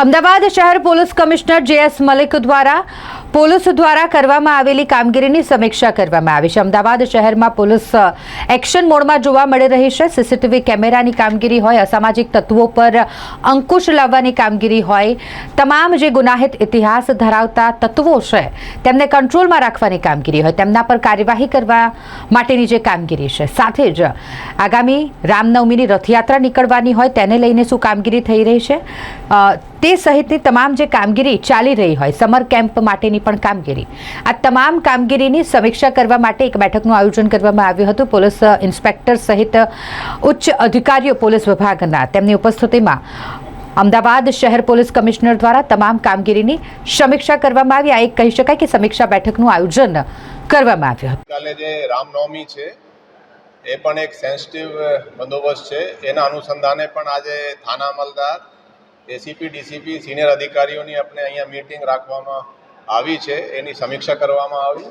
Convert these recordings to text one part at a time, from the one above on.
અમદાવાદ શહેર police commissioner JS Malik દ્વારા police દ્વારા કરવામાં આવેલી કામગીરીની સમીક્ષા કરવામાં આવી છે. અમદાવાદ શહેરમાં પોલીસ એક્શન મોડમાં જોવા મળી રહી છે. સીસીટીવી કેમેરાની કામગીરી હોય, અસામાજિક તત્વો પર અંકુશ લાવવાની કામગીરી હોય, તમામ જે ગુનાહિત ઇતિહાસ ધરાવતા તત્વો છે, તેમને કંટ્રોલમાં રાખવાની કામગીરી હોય, તેમના પર કાર્યવાહી કરવા માટેની જે કામગીરી છે. સાથે જ આગામી રામનવમીની રથયાત્રા નીકળવાની હોય, તેને લઈને શું કામગીરી થઈ રહી છે? તે સહિતની તમામ જે કામગીરી ચાલી રહી હોય, સમર કેમ્પ માટેની પણ કામગીરી. આ તમામ કામગીરીની સમીક્ષા કરવા માટે એક બેઠકનું આયોજન કરવામાં આવ્યું હતું. પોલીસ ઇન્સ્પેક્ટર સહિત ઉચ્ચ અધિકારીઓ પોલીસ વિભાગના, તેમની ઉપસ્થિતિમાં અમદાવાદ શહેર પોલીસ કમિશનર દ્વારા તમામ કામગીરીની સમીક્ષા કરવામાં આવી. આ એક કહી શકાય કે સમીક્ષા બેઠકનું આયોજન કરવામાં આવ્યું હતું. કાલે જે રામનવમી છે, એ પણ એક સેન્સિટિવ બંદોબસ્ત છે. એના અનુસંધાને પણ આજે થાના અમલદાર એસીપી ડીસીપી સિનિયર અધિકારીઓની આપણે અહીંયા મીટિંગ રાખવામાં આવી છે. એની સમીક્ષા કરવામાં આવી.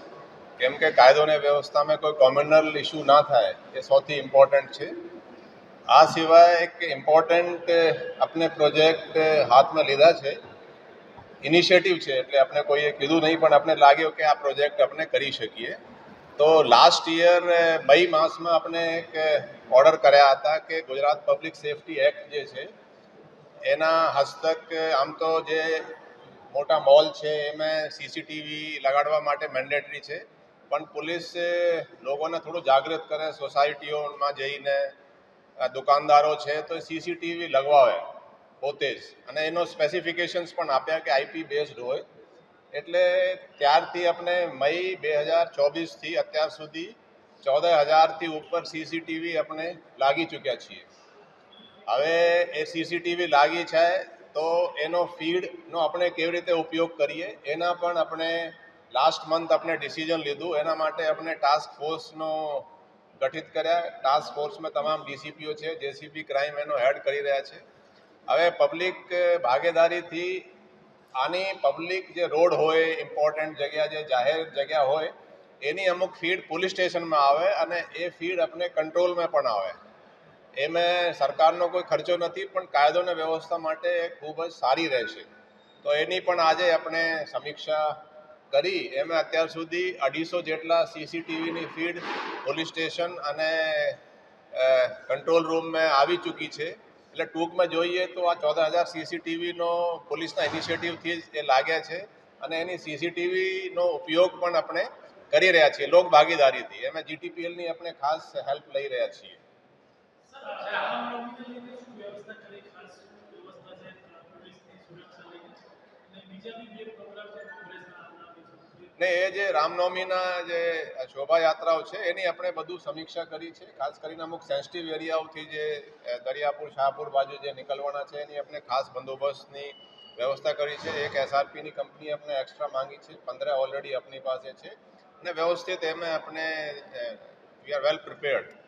કેમ કે કાયદો અને વ્યવસ્થામાં કોઈ કોમ્યુનલ ઇસ્યુ ના થાય એ સૌથી ઇમ્પોર્ટન્ટ છે. આ સિવાય એક ઇમ્પોર્ટન્ટ આપણે પ્રોજેક્ટ હાથમાં લીધા છે. ઇનિશિયેટિવ છે એટલે આપણે કોઈએ કીધું નહીં, પણ આપણે લાગ્યું કે આ પ્રોજેક્ટ આપણે કરી શકીએ. તો લાસ્ટ યર મઈ માસમાં આપણે એક ઓર્ડર કર્યા હતા કે ગુજરાત પબ્લિક સેફટી એક્ટ જે છે એના હસ્તક, આમ તો જે મોટા મોલ છે, એમાં સીસીટીવી લગાડવા માટે મેન્ડેટરી છે. પણ પોલીસ લોકોને થોડું જાગૃત કરે, સોસાયટીઓમાં જઈને દુકાનદારો છે, તો સીસીટીવી લગવાવે પોતે જ. અને એનો સ્પેસિફિકેશન્સ પણ આપ્યા કે આઈપી બેઝડ હોય. એટલે ત્યારથી આપણે મઈ બે હજાર ચોવીસથી અત્યાર સુધી ચૌદ હજારથી ઉપર સીસીટીવી આપણે લાગી ચૂક્યા છીએ. હવે એ સીસીટીવી લાગી છે, તો એનો ફીડનો આપણે કેવી રીતે ઉપયોગ કરીએ? એના પણ આપણે લાસ્ટ મંથ આપણે ડિસિઝન લીધું. એના માટે આપણે ટાસ્ક ફોર્સનો ગઠિત કર્યા. ટાસ્ક ફોર્સમાં તમામ ડીસીપીઓ છે જેસીપી ક્રાઇમ એનો હેડ કરી રહ્યા છે. હવે પબ્લિક ભાગીદારીથી આની પબ્લિક જે રોડ હોય ઇમ્પોર્ટન્ટ જગ્યા જે જાહેર જગ્યા હોય, એની અમુક ફીડ પોલીસ સ્ટેશનમાં આવે અને એ ફીડ આપણે કંટ્રોલમાં પણ આવે. એમાં સરકારનો કોઈ ખર્ચો નથી, પણ કાયદો અને વ્યવસ્થા માટે ખૂબ જ સારી રહેશે. તો એની પણ આજે આપણે સમીક્ષા કરી. એમાં અત્યાર સુધી અઢીસો જેટલા સીસીટીવીની ફીડ પોલીસ સ્ટેશન અને કંટ્રોલ રૂમમાં આવી ચૂકી છે. એટલે ટૂંકમાં જોઈએ તો આ ચૌદ હજાર સીસીટીવીનો પોલીસના ઇનિશિયેટિવથી જ એ લાગ્યા છે અને એની સીસીટીવીનો ઉપયોગ પણ આપણે કરી રહ્યા છીએ. લોક ભાગીદારીથી એમાં જીટીપીએલની આપણે ખાસ હેલ્પ લઈ રહ્યા છીએ. ને એ જે રામનવમીના જે શોભાયાત્રાઓ છે, એની આપણે બધું સમીક્ષા કરી છે. ખાસ કરીને અમુક સેન્સિટિવ એરિયાઓથી જે દરિયાપુર, શાહપુર બાજુ જે નીકળવાના છે, એની આપણે ખાસ બંદોબસ્તની વ્યવસ્થા કરી છે. એક એસઆરપીની કંપની આપણે એક્સ્ટ્રા માંગી છે. પંદર ઓલરેડી આપણી પાસે છે. અને વ્યવસ્થિત એમ આપણે વી આર વેલ પ્રિપેર્ડ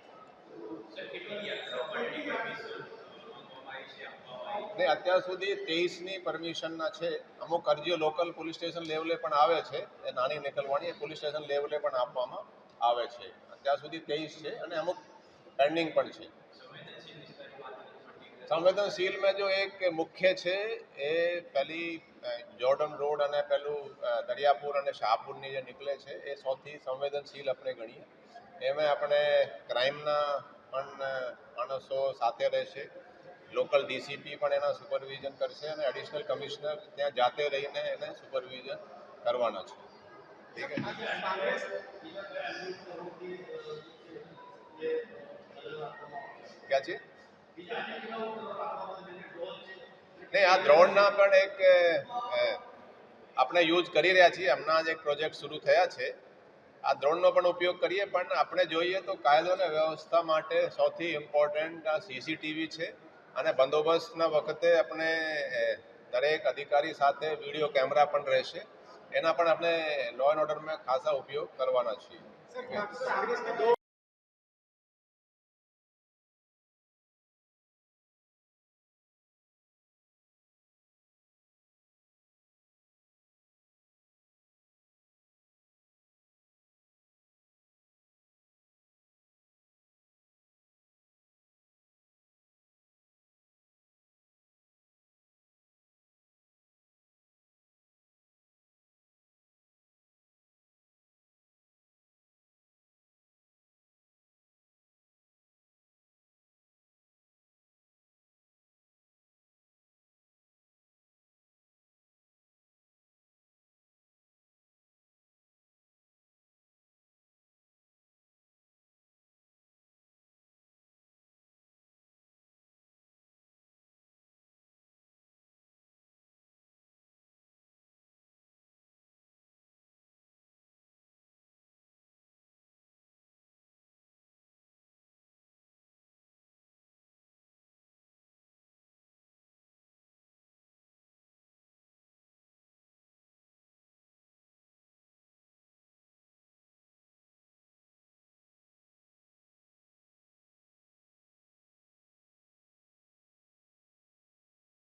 ને અત્યાર સુધી તેઈસની પરમિશનના છે, અમુક અરજીઓ લોકલ પોલીસ સ્ટેશન લેવલે પણ આવે છે, એ નાની નીકળવાની એ પોલીસ સ્ટેશન લેવલે પણ આપવામાં આવે છે. અત્યાર સુધી તેઈસ છે અને અમુક પેન્ડિંગ પણ છે. સંવેદનશીલ મેં જો એક મુખ્ય છે, એ પહેલી જોર્ડન રોડ અને પેલું દરિયાપુર અને શાહપુરની જે નીકળે છે, એ સૌથી સંવેદનશીલ આપણે ગણીએ. એમાં આપણે ક્રાઇમના પણ માણસો સાથે રહેશે. લોકલ ડીસીપી પણ એના સુપરવિઝન કરશે અને એડિશનલ કમિશનર ત્યાં જાતે રહીને એને સુપરવિઝન કરવાના છે. ઠીક ક્યાં છે? નહીં, આ દ્રોણના પણ એક આપણે યુઝ કરી રહ્યા છીએ. હમણાં જ એક પ્રોજેક્ટ શરૂ થયા છે. આ દ્રોણનો પણ ઉપયોગ કરીએ, પણ આપણે જોઈએ તો કાયદો અને વ્યવસ્થા માટે સૌથી ઇમ્પોર્ટન્ટ આ સીસીટીવી છે. અને બંદોબસ્તના વખતે આપણે દરેક અધિકારી સાથે વીડિયો કેમેરા પણ રહેશે. એના પણ આપણે લો એન્ડ ઓર્ડરમાં ખાસા ઉપયોગ કરવાના છીએ.